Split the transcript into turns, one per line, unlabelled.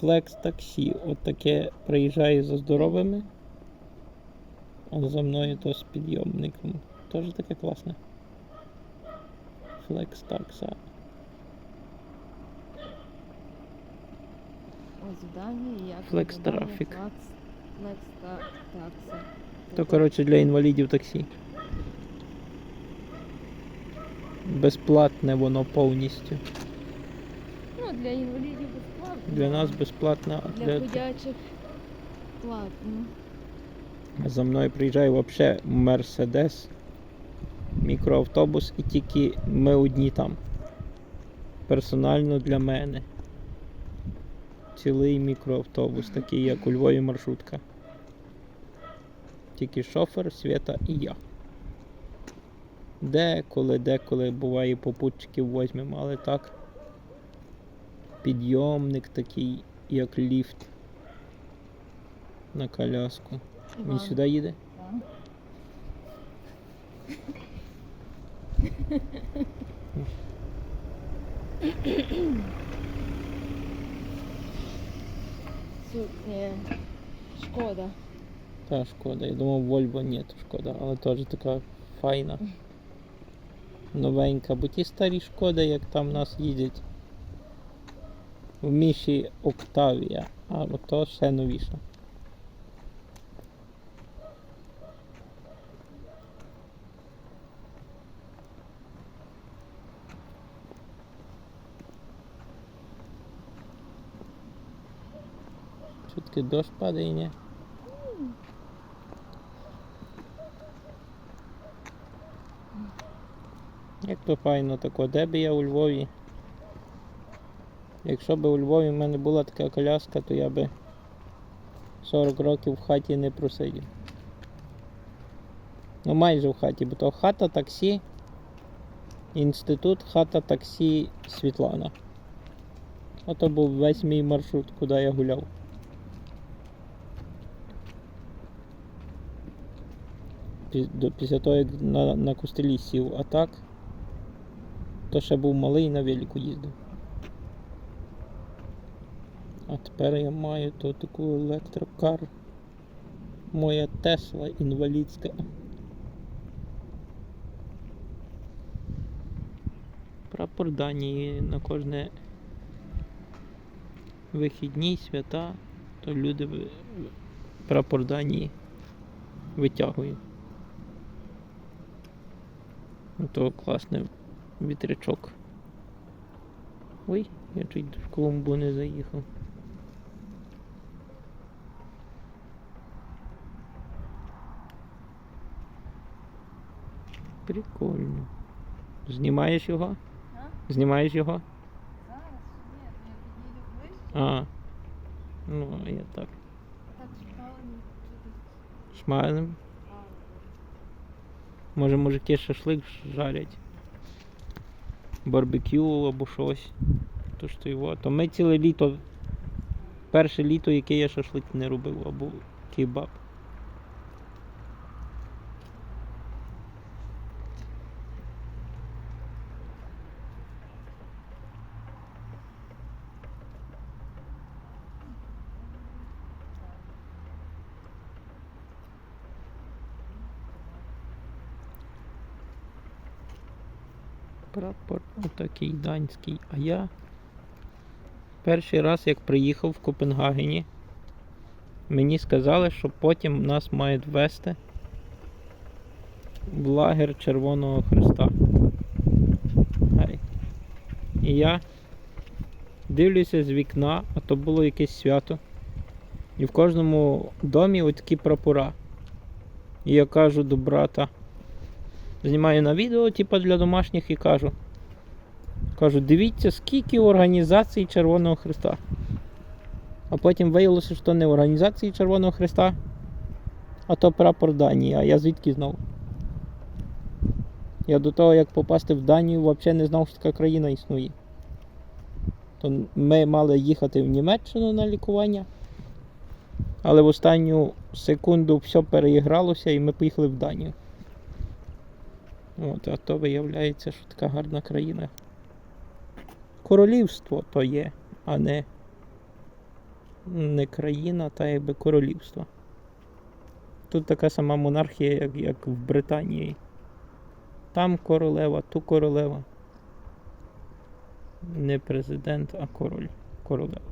Флекс таксі. От таке приїжджає за здоровими. А за мною то з підйомником. Теж таке класне. Флекс такса.
Ось в Данії як
Traffic.
Flex, Flex такса.
То, коротше, для інвалідів таксі. Безплатне воно повністю.
Ну, для інвалідів безплатно.
Для нас безплатне, а
для
для...
ходячих платно.
за мною приїжджає взагалі Мерседес, мікроавтобус, і тільки ми одні там. Персонально для мене. Цілий мікроавтобус, такий як у Львові маршрутка. Тільки шофер, Свята і я. Деколи, деколи буває попутчиків возьмемо, але так. Підйомник такий, як ліфт на коляску. Він
Іван,
сюди їде?
так. Су- ні, Шкода.
Та шкода. Я думав, Volvo ні, то шкода, але теж така файна. Новенька, бо ті старі шкоди, як там в нас їздять. В Міші Октавія, а ото ще новіша. Чутки дощ падає, ні? Як то файно тако, де би я у Львові? Якщо б у Львові в мене була така коляска, то я би 40 років в хаті не просидів. Ну майже в хаті, бо то хата таксі, інститут, хата таксі Світлана. Ото був весь мій маршрут, куди я гуляв. Після того, як на, на костелі сів, а так, то ще був малий на велику їздив. А тепер я маю то таку електрокар. Моя Тесла інвалідська. Прапор Данії на кожне вихідні, свята, то люди прапор Данії витягують. Ну, То класний вітрячок. Ой, я чуть в клумбу не заїхав. Прикольно. Знімаєш його?
А?
Знімаєш його?
Зараз ні, я під'їду ближче,
А. Ну, я так.
так шпалені
Шмалем. Може мужики шашлик жарять. Барбекю або щось. То ж то його. То ми ціле літо. Перше літо, яке я шашлик не робив, або кебаб. Прапор отакий данський. А я перший раз, як приїхав в Копенгагені, мені сказали, що потім нас мають ввести в лагер Червоного Христа. І я дивлюся з вікна, а то було якесь свято. І в кожному домі отакі прапора. І я кажу до брата знімаю на відео, типу для домашніх, і кажу. Кажу, дивіться, скільки організацій Червоного Христа. А потім виявилося, що не організації Червоного Христа, а то прапор Данії. А я звідки знав? Я до того, як попасти в Данію, взагалі не знав, що така країна існує. То ми мали їхати в Німеччину на лікування. Але в останню секунду все переігралося і ми поїхали в Данію. От, а то виявляється, що така гарна країна. Королівство то є, а не не країна, та якби королівство. Тут така сама монархія, як, як в Британії. Там королева, ту королева. Не президент, а король. Королева.